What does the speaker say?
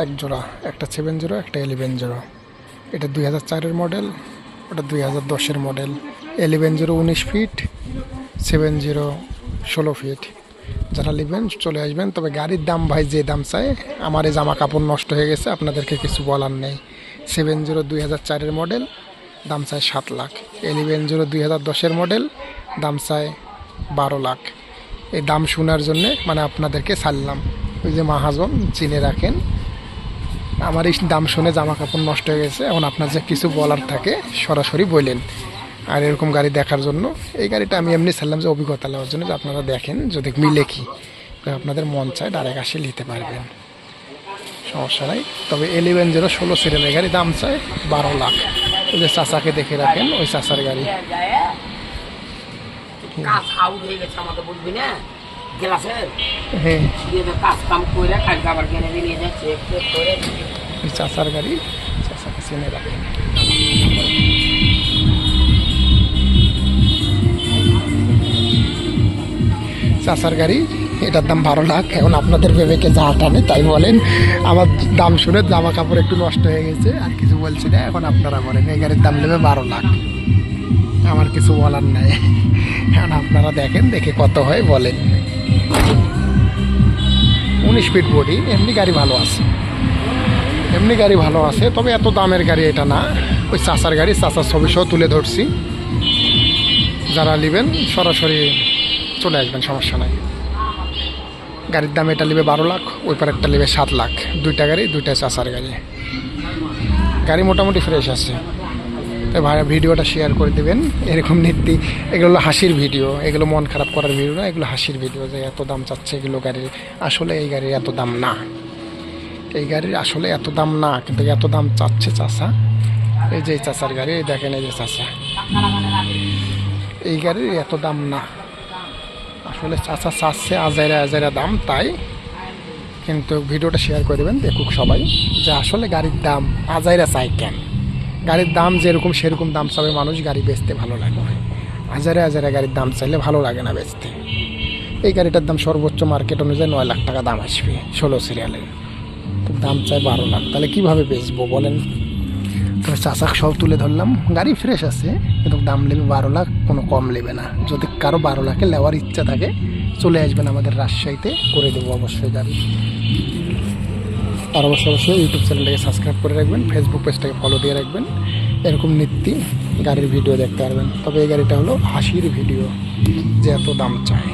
এক জোড়া, একটা সেভেন জিরো একটা এলেভেন জিরো এটা দুই হাজার চারের মডেল ওটা দুই হাজার দশের মডেল এলেভেন জিরো উনিশ ফিট সেভেন জিরো ষোলো ফিট যারা নেবেন, চলে আসবেন, তবে গাড়ির দাম ভাই যে দাম চাই আমার এই জামা কাপড় নষ্ট হয়ে গেছে, আপনাদেরকে কিছু বলার নেই। সেভেন জিরো দুই হাজার চারের মডেল দাম চায় সাত লাখ। এলেভেন জিরো দুই হাজার দশের মডেল দাম চায় বারো লাখ। এই দাম শোনার জন্যে মানে আপনাদেরকে ছাড়লাম। ওই যে মাহাজন, চিনে রাখেন আমার এই দাম শুনে জামা কাপড় নষ্ট হয়ে গেছে। এখন আপনার যে কিছু বলার থাকে সরাসরি বললেন আর এরকম গাড়ি দেখার জন্য এই গাড়িটা আমি এমনি ছাড়লাম যে অভিজ্ঞতা নেওয়ার জন্য যে আপনারা দেখেন যদি মিলে কি আপনাদের মন চায় ডাইরেক্ট আসে নিতে পারবেন। সমস্যা নাই। তবে এলেভেন জিরো ষোলো সিরিয়ালের গাড়ি দাম চায় বারো লাখ। ওই যে চাচাকে দেখে রাখেন ওই চাচার গাড়ি। হয়ে চাচার গাড়ি, চাচাকে চিনে রাখেন চাচার গাড়ি, এটার দাম বারো লাখ, এখন আপনাদের ভেবেকে যা টানে তাই বলেন। আমার দাম শুনে জামা কাপড় একটু নষ্ট হয়ে গেছে, আর কিছু বলছি না, এখন আপনারা বলেন, এই গাড়ির দাম নেবে বারো লাখ। আমার কিছু বলার নাই। এখন আপনারা দেখেন, দেখে কত হয় বলেন। উনিশ ফিট বডি এমনি গাড়ি ভালো আছে। এমনি গাড়ি ভালো আছে, তবে এত দামের গাড়ি এটা না। ওই চাচার গাড়ি, চাচার ছবি সহ তুলে ধরছি। যারা নেবেন, সরাসরি চলে আসবেন, সমস্যা নাই। গাড়ির দাম এটা নেবে বারো লাখ, ওই পারেরটা নেবে সাত লাখ। দুইটা গাড়ি, দুইটা চাচার গাড়ি। গাড়ি মোটামুটি ফ্রেশ আছে। তাই ভাই, ভিডিওটা শেয়ার করে দেবেন। এরকম নীতি এগুলো হলো হাসির ভিডিও। এগুলো মন খারাপ করার ভিডিও না, এগুলো হাসির ভিডিও যে এত দাম চাচ্ছে এগুলো গাড়ির। আসলে এই গাড়ির এত দাম না। এই গাড়ির আসলে এত দাম না, কিন্তু এত দাম চাচ্ছে চাষা এই যে চাষার গাড়ি, এই দেখেন এই যে চাষা এই গাড়ির এত দাম না। আসলে চাষা চাচ্ছে আজাইরা আজাইরা দাম, তাই। কিন্তু ভিডিওটা শেয়ার করে দেবেন, দেখুক সবাই যে আসলে গাড়ির দাম আজাইরা চাই কেন। গাড়ির দাম যেরকম, সেরকম দাম চাবে মানুষ, গাড়ি বেচতে ভালো লাগে। হাজারে হাজারে গাড়ির দাম চাইলে ভালো লাগে না বেচতে। এই গাড়িটার দাম সর্বোচ্চ মার্কেট অনুযায়ী নয় লাখ টাকা দাম আসবে ষোলো সিরিয়ালের তো দাম চাই বারো লাখ। তাহলে কীভাবে বেচবো বলেন? তো চাষাক সব তুলে ধরলাম। গাড়ি ফ্রেশ আছে, কিন্তু দাম নেবে বারো লাখ, কোনো কম নেবে না। যদি কারও বারো লাখে নেওয়ার ইচ্ছা থাকে, চলে আসবেন আমাদের রাজশাহীতে, করে দেবো অবশ্যই গাড়ি। আর অবশ্যই অবশ্যই ইউটিউব চ্যানেলটাকে সাবস্ক্রাইব করে রাখবেন ফেসবুক পেজটাকে ফলো দিয়ে রাখবেন। এরকম নিত্যি গাড়ির ভিডিও দেখতে পারবেন। তবে এই গাড়িটা হলো হাসির ভিডিও যে এত দাম চায়।